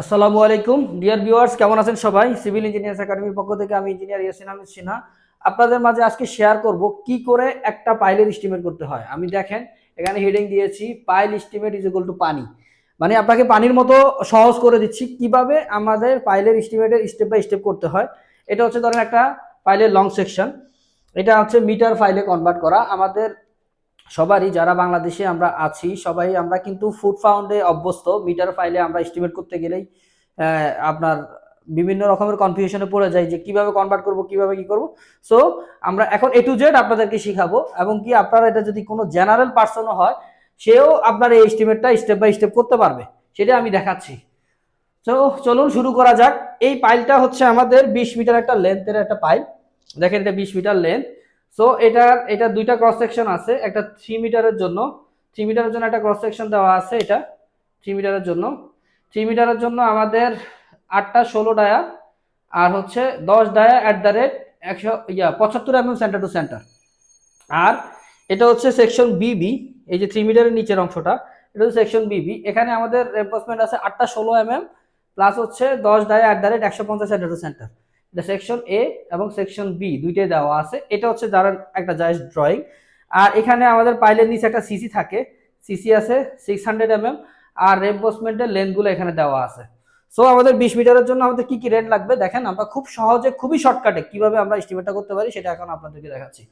আসসালামু আলাইকুম। Dear viewers কেমন আছেন সবাই? সিভিল ইঞ্জিনিয়ার্স একাডেমির পক্ষ থেকে আমি ইঞ্জিনিয়ার ইয়াসিন আহমেদ সিনহা আপনাদের মাঝে আজকে শেয়ার করব কি করে একটা পাইলের এস্টিমেট করতে হয়। আমি দেখেন, এখানে হেডিং দিয়েছি pile estimate is equal to পানি। মানে আপনাকে পানির মতো সহজ করে দিচ্ছি কীভাবে আমাদের পাইলের এস্টিমেটের স্টেপ বাই স্টেপ করতে হয়। এটা হচ্ছে ধরেন একটা পাইলের লং সেকশন এটা হচ্ছে মিটার ফাইলে কনভার্ট করা। আমাদের সবারই যারা বাংলাদেশে আমরা আছি, সবাই আমরা কিন্তু ফুড ফাউন্ডে অভ্যস্ত। মিটার ফাইলে আমরা এস্টিমেট করতে গেলেই আপনার বিভিন্ন রকমের কনফিউশনে পড়ে যাই যে কীভাবে কনভার্ট করব, কীভাবে কি করব। সো আমরা এখন এ টু জেড আপনাদেরকে শিখাবো এবং কি আপনারা এটা যদি কোনো জেনারেল পার্সনও হয়, সেও আপনার এই এস্টিমেটটা স্টেপ বাই স্টেপ করতে পারবে। সেটা আমি দেখাচ্ছি। তো চলুন শুরু করা যাক। এই পাইলটা হচ্ছে আমাদের বিশ মিটার একটা লেন্থের একটা পাইল দেখেন এটা বিশ মিটার লেন্থ সো এটার এটা দুইটা ক্রস সেকশন আছে, একটা থ্রি মিটারের জন্য। থ্রি মিটারের জন্য একটা ক্রস সেকশন দেওয়া আছে এটা থ্রি মিটারের জন্য। থ্রি মিটারের জন্য আমাদের আটটা ষোলো ডায়া আর হচ্ছে দশ ডায়া অ্যাট দ্য রেট একশো, ইয়া, পঁচাত্তর এম সেন্টার টু সেন্টার আর এটা হচ্ছে সেকশন বিবি এই যে থ্রি মিটারের নিচের অংশটা, এটা হচ্ছে সেকশন বিবি এখানে আমাদের রেম্পোসমেন্ট আছে আটটা ষোলো এম এম প্লাস হচ্ছে দশ ডায়া অ্যাট দ্য রেট একশো পঞ্চাশ সেন্টার টু সেন্টার এটা সেকশন এ এবং সেকশন বি দুইটাই দেওয়া আছে। এটা হচ্ছে যারা একটা জাস্ট ড্রয়িং আর এখানে আমাদের পাইলের নিচে একটা সিসি থাকে। সিসি আছে সিক্স হান্ড্রেড এম আর রেম্পোসমেন্টের লেন্থগুলো এখানে দেওয়া আছে। সো আমাদের বিশ মিটারের জন্য আমাদের কি কি রেট লাগবে? দেখেন, আমরা খুব সহজে, খুবই শর্টকাটে কীভাবে আমরা এস্টিমেটটা করতে পারি সেটা এখন আপনাদেরকে দেখাচ্ছি।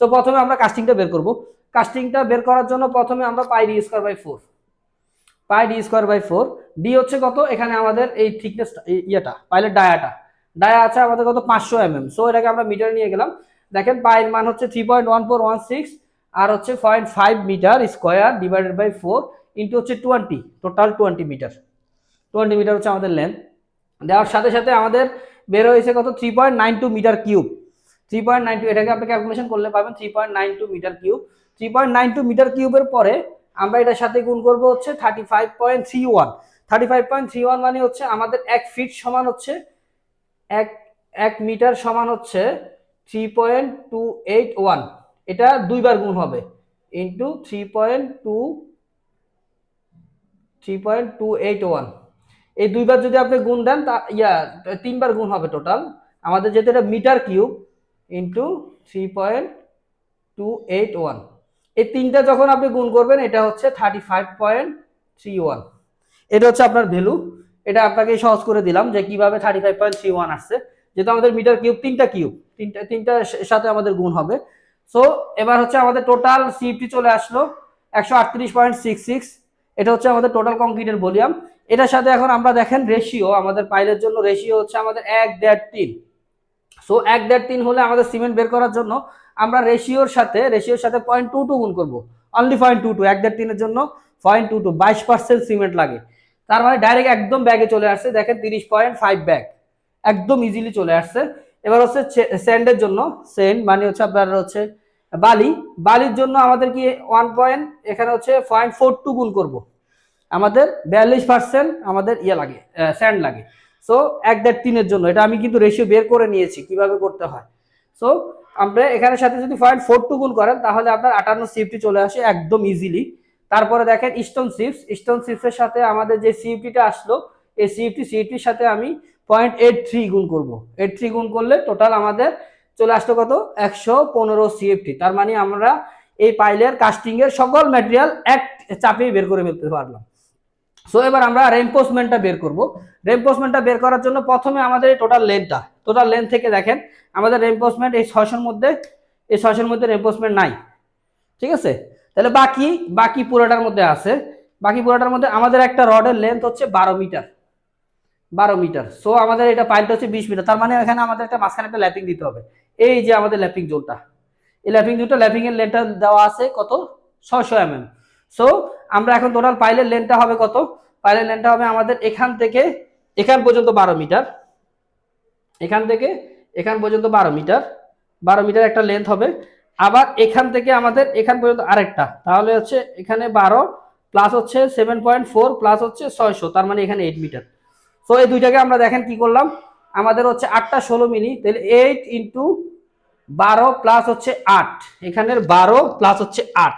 সো প্রথমে আমরা কাস্টিংটা বের করব। কাস্টিংটা বের করার জন্য প্রথমে আমরা pi D square by four pi D square by four D হচ্ছে কত? এখানে আমাদের এই থিকনেস ইয়েটা পাইলের ডায়াটা ডায়া আছে আমাদের কত? পাঁচশো এম এম সো এটাকে আমরা মিটার নিয়ে গেলাম। দেখেন পাইল মান হচ্ছে three point one four one six আর হচ্ছে point five metre square divided by four into হচ্ছে twenty total twenty metre twenty metre হচ্ছে আমাদের লেন্থ দেওয়ার সাথে সাথে আমাদের বের হয়েছে কত? Three point nine two metre cube three point nine two এটাকে আপনি ক্যালকুলেশন করলে পাবেন three point nine two metre cube three point nine two metre কিউবের পরে আমরা এটার সাথে গুণ করব হচ্ছে thirty five point three one thirty five point three one মানে হচ্ছে আমাদের এক ফিট সমান হচ্ছে এক এক মিটার সমান হচ্ছে three point two eight one এটা দুইবার গুণ হবে। Into three point two three point two eight one এই দুইবার যদি আপনি গুণ দেন, তা, ইয়া, তিনবার গুণ হবে টোটাল আমাদের যেহেতু এটা metre cube into three point two eight one এই তিনটা যখন আপনি গুণ করবেন, এটা হচ্ছে thirty five point three one এটা হচ্ছে আপনার ভ্যালু এটা আপনাকে সহজ করে দিলাম যে কীভাবে thirty five point three one আসছে। যেহেতু আমাদের মিটার কিউব, তিনটা কিউব, তিনটা তিনটার সাথে আমাদের গুণ হবে। সো এবার হচ্ছে আমাদের টোটাল সিএফটি চলে আসলো একশো আটত্রিশ পয়েন্ট সিক্স সিক্স এটা হচ্ছে আমাদের টোটাল কংক্রিটের ভলিউম। এটার সাথে এখন আমরা দেখেন রেশিও আমাদের পাইলের জন্য রেশিও হচ্ছে আমাদের এক দেড় তিন। সো এক দেড় তিন হলে আমাদের সিমেন্ট বের করার জন্য আমরা রেশিওর সাথে রেশিওর সাথে পয়েন্ট টু টু গুণ করব। অনলি পয়েন্ট টু টু এক দেড় তিনের জন্য পয়েন্ট টু টু বাইশ পার্সেন্ট সিমেন্ট লাগে। তার মানে ডাইরেক্ট একদম ব্যাগে চলে আসছে। দেখেন তিরিশ পয়েন্ট ফাইভ ব্যাগ একদম ইজিলি চলে আসছে। এবার হচ্ছে স্যান্ডের জন্য সেন্ড মানে হচ্ছে আপনার হচ্ছে বালি। বালির জন্য আমাদের কি ওয়ান পয়েন্ট এখানে হচ্ছে পয়েন্ট ফোর টু গুণ করব। আমাদের বিয়াল্লিশ পার্সেন্ট আমাদের ইয়ে লাগে স্যান্ড লাগে। সো এক দেড় তিনের জন্য। এটা আমি কিন্তু রেশিও বের করে নিয়েছি, কীভাবে করতে হয়। সো আমরা এখানের সাথে যদি পয়েন্ট ফোর টু গুণ করেন, তাহলে আপনার আটান্ন সিফটি চলে আসে একদম ইজিলি তারপরে দেখেন স্টোন সিপস স্টোন সিপসের সাথে আমাদের যে সিএফটিটা আসলো, এই সিএফটি সিএফটির সাথে আমি পয়েন্ট এইট থ্রি গুণ করব। এইট থ্রি গুণ করলে টোটাল আমাদের চলে আসলো কত? একশো পনেরো সিএফটি তার মানে আমরা এই পাইলের কাস্টিং এর সকল ম্যাটেরিয়াল এক চাপেই বের করে ফেলতে পারলাম। সো এবার আমরা রেম্পোসমেন্টটা বের করব। রেম্পোসমেন্টটা বের করার জন্য প্রথমে আমাদের এই টোটাল লেন্থটা টোটাল লেন্থ থেকে দেখেন, আমাদের রেম্পোসমেন্ট এই ছয়শোর মধ্যে, এই ছয়শোর মধ্যে রেম্পোসমেন্ট নাই। ঠিক আছে? তাহলে বাকি বাকি পুরোটার মধ্যে আছে। বাকি পুরোটার মধ্যে আমাদের একটা রডের লেন্থ হচ্ছে বারো মিটার। বারো মিটার। সো আমাদের এটা পাইলটা হচ্ছে বিশ মিটার। তার মানে এখানে আমাদের একটা মাঝখানে একটা ল্যাপিং দিতে হবে। এই যে আমাদের ল্যাপিং জোনটা। এই ল্যাপিং জোনটা ল্যাপিং এর লেন্থটা দেওয়া আছে কত? ছয়শো এম এম সো আমরা এখন টোটাল পাইলের লেন্থটা হবে কত? পাইলের লেন্থটা হবে আমাদের এখান থেকে, এখান পর্যন্ত বারো মিটার। এখান থেকে, এখান পর্যন্ত বারো মিটার। বারো মিটার একটা লেন্থ হবে। আবার এখান থেকে আমাদের এখান পর্যন্ত আরেকটা। তাহলে হচ্ছে এখানে বারো প্লাস হচ্ছে সেভেন পয়েন্ট ফোর প্লাস হচ্ছে ছয়শো, তার মানে এখানে এইট মিটার সো এই দুইটাকে আমরা দেখেন কি করলাম? আমাদের হচ্ছে আটটা ষোলো মিলি, তাহলে এইট ইন্টু বারো প্লাস হচ্ছে আট। এখানের বারো প্লাস হচ্ছে আট।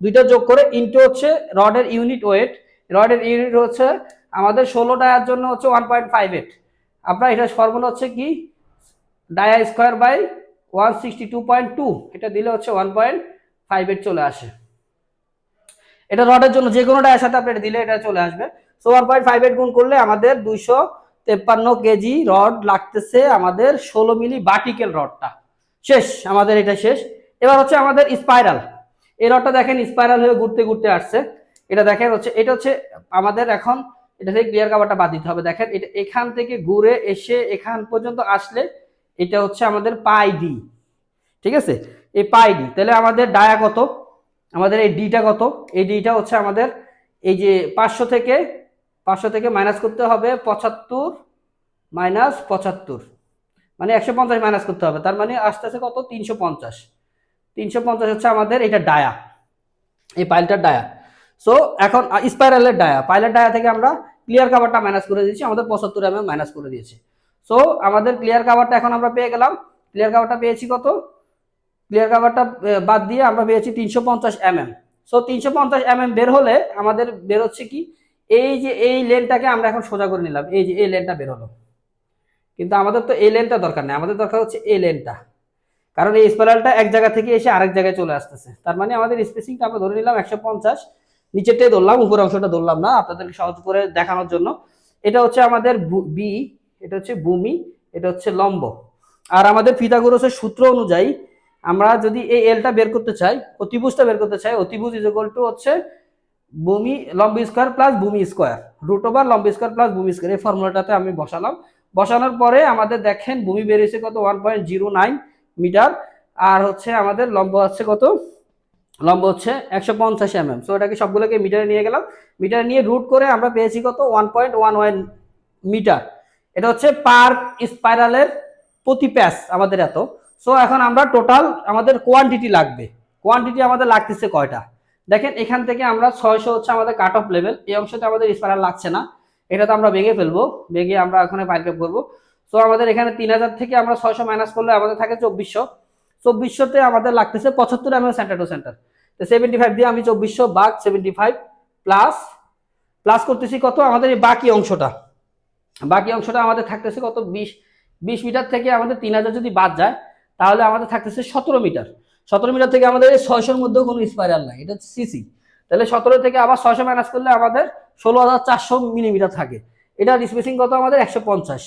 দুইটা যোগ করে ইন্টু হচ্ছে রডের ইউনিট ওয়েট রডের ইউনিট হচ্ছে আমাদের ষোলো ডায়ার জন্য হচ্ছে ওয়ান পয়েন্ট ফাইভ এইট আপনার এটা ফর্মুলা হচ্ছে কি? Dia square by one sixty two point two এটা দিলে হচ্ছে ওয়ান পয়েন্ট ফাইভ এইট চলে আসে। এটা রডের জন্য যে কোনো ডায়ের সাথে আপনি এটা দিলে এটা চলে আসবে। So one point five eight গুণ করলে আমাদের দুইশো তেপ্পান্ন কেজি রড লাগতেছে আমাদের ষোলো মিলি বাটিকেল রডটা। শেষ, আমাদের এটা শেষ। এবার হচ্ছে আমাদের স্পাইরাল এই রডটা দেখেন স্পাইরাল হয়ে ঘুরতে ঘুরতে আসছে। এটা দেখেন হচ্ছে, এটা হচ্ছে আমাদের এখন, এটা থেকে ক্লিয়ার কাভারটা বাদ দিতে হবে। দেখেন, এটা এখান থেকে ঘুরে এসে এখান পর্যন্ত আসলে এটা হচ্ছে আমাদের পাই ডি, ঠিক আছে? এই পাই ডি, তাহলে আমাদের ডায়া কত? আমাদের এই ডিটা কত? এই ডিটা হচ্ছে আমাদের এই যে পাঁচশো থেকে পাঁচশো থেকে মাইনাস করতে হবে পঁচাত্তর মাইনাস পঁচাত্তর। মানে একশো পঞ্চাশ মাইনাস করতে হবে। তার মানে আস্তে আস্তে কত? তিনশো পঞ্চাশ। তিনশো পঞ্চাশ হচ্ছে আমাদের এটা ডায়া, এই পাইলটার ডায়া। সো এখন স্পাইরালের ডায়া। পাইলের ডায়া থেকে আমরা ক্লিয়ার কাভারটা মাইনাস করে দিয়েছি। আমাদের পঁচাত্তর এম মাইনাস করে দিয়েছি। সো আমাদের ক্লিয়ার কাভারটা এখন আমরা পেয়ে গেলাম। ক্লিয়ার কাভারটা পেয়েছি কত? ক্লিয়ার কাভারটা বাদ দিয়ে আমরা পেয়েছি তিনশো পঞ্চাশ এম এম সো তিনশো পঞ্চাশ এম এম বের হলে আমাদের বের হচ্ছে কি? এই যে এই লেনটাকে আমরা এখন সোজা করে নিলাম। এই যে এই লেনটা বের হলো। কিন্তু আমাদের তো এই লেনটা দরকার নেই। আমাদের দরকার হচ্ছে এই লেনটা। কারণ এই স্পাইরালটা এক জায়গা থেকে এসে আরেক জায়গায় চলে আসতেছে। তার মানে আমাদের স্পেসিংটা আমরা ধরে নিলাম একশো পঞ্চাশ। নিচেরটাই ধরলাম, উপর অংশটা ধরলাম না। আপনাদেরকে সহজ করে দেখানোর জন্য। এটা হচ্ছে আমাদের বি এটা হচ্ছে ভূমি, এটা হচ্ছে লম্ব। আর আমাদের ফিতাগোরসের সূত্র অনুযায়ী আমরা যদি এই এলটা বের করতে চাই, অতিভুজটা বের করতে চাই, অতিভুজ ইজ ইকুয়াল টু হচ্ছে ভূমি, লম্ব স্কোয়ার প্লাস ভূমি স্কোয়ার রুট ওভার লম্ব স্কোয়ার প্লাস ভূমি স্কোয়ার এই ফর্মুলাটাতে আমি বসালাম। বসানোর পরে আমাদের দেখেন ভূমি বেরিয়েছে কত? One point zero nine metre আর হচ্ছে আমাদের লম্ব হচ্ছে কত? লম্ব হচ্ছে একশো পঞ্চাশ এম এম সো এটাকে সবগুলোকে মিটারে নিয়ে গেলাম। মিটারে নিয়ে রুট করে আমরা পেয়েছি কত? One point one one metre এটা হচ্ছে পার স্পাইরালের প্রতি প্যাচ আমাদের এত। সো এখন আমরা টোটাল আমাদের কোয়ান্টিটি লাগবে। কোয়ান্টিটি আমাদের লাগতেছে কয়টা? দেখেন, এখান থেকে আমরা ছয়শো হচ্ছে আমাদের কাট অফ লেভেল এই অংশতে আমাদের স্পাইরাল লাগছে না। এটা তো আমরা ভেঙে ফেলব। ভেঙে আমরা ওখানে পাইপ করব। সো আমাদের এখানে তিন হাজার থেকে আমরা ছয়শো মাইনাস করলে আমাদের থাকে চব্বিশশো। চব্বিশশোতে আমাদের লাগতেছে পঁচাত্তর এম সেন্টার টু সেন্টার তো সেভেন্টি ফাইভ দিয়ে আমি চব্বিশশো বাঘ সেভেন্টি ফাইভ প্লাস প্লাস করতেছি কত? আমাদের এই বাকি অংশটা। বাকি অংশটা আমাদের থাকতেছে কত? বিশ বিশ মিটার থেকে আমাদের তিন হাজার যদি বাদ যায়, তাহলে আমাদের থাকতেছে সতেরো মিটার। সতেরো মিটার থেকে আমাদের এই ছয়শোর মধ্যেও কোনো স্পাইরাল নাই, এটা হচ্ছে সিসি তাহলে সতেরো থেকে আবার ছয়শো মাইনাস করলে আমাদের ষোলো হাজার চারশো মিলিমিটার থাকে। এটার স্পেসিং কত? আমাদের একশো পঞ্চাশ।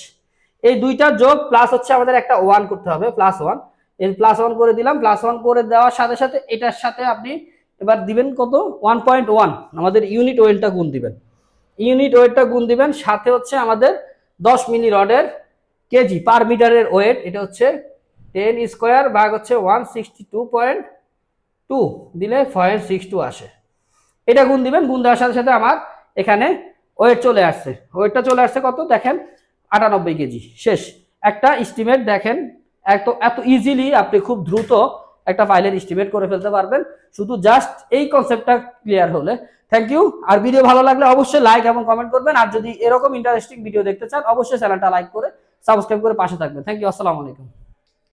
এই দুইটা যোগ প্লাস হচ্ছে আমাদের একটা ওয়ান করতে হবে প্লাস ওয়ান এই প্লাস ওয়ান করে দিলাম প্লাস ওয়ান করে দেওয়ার সাথে সাথে এটার সাথে আপনি এবার দিবেন কত? ওয়ান পয়েন্ট ওয়ান আমাদের ইউনিট ওয়েলটা গুণ দিবেন। ইউনিট ওয়েটটা গুণ দিবেন, সাথে হচ্ছে আমাদের দশ মিলি রডের কেজি পার মিটারের ওয়েট, এটা হচ্ছে টেন স্কোয়ার ভাগ হচ্ছে one sixty two point two, দিলে পয়েন্ট সিক্স টু আসে। এটা গুণ দিবেন, গুণ দেওয়ার সাথে সাথে আমার এখানে ওয়েট চলে আসছে। ওয়েটটা চলে আসছে কত? দেখেন, আটানব্বই কেজি। শেষ। একটা এস্টিমেট দেখেন, এত এত ইজিলি আপনি খুব দ্রুত একটা ফাইলের এস্টিমেট করে ফেলতে পারবেন। শুধু জাস্ট এই কনসেপ্টটা ক্লিয়ার হলে। থ্যাংক ইউ আর ভিডিও ভালো লাগলে অবশ্যই লাইক এবং কমেন্ট করবেন। আর যদি এরকম ইন্টারেস্টিং ভিডিও দেখতে চান, অবশ্যই চ্যানেলটা লাইক করে সাবস্ক্রাইব করে পাশে থাকবেন। থ্যাংক ইউ আসসালামু আলাইকুম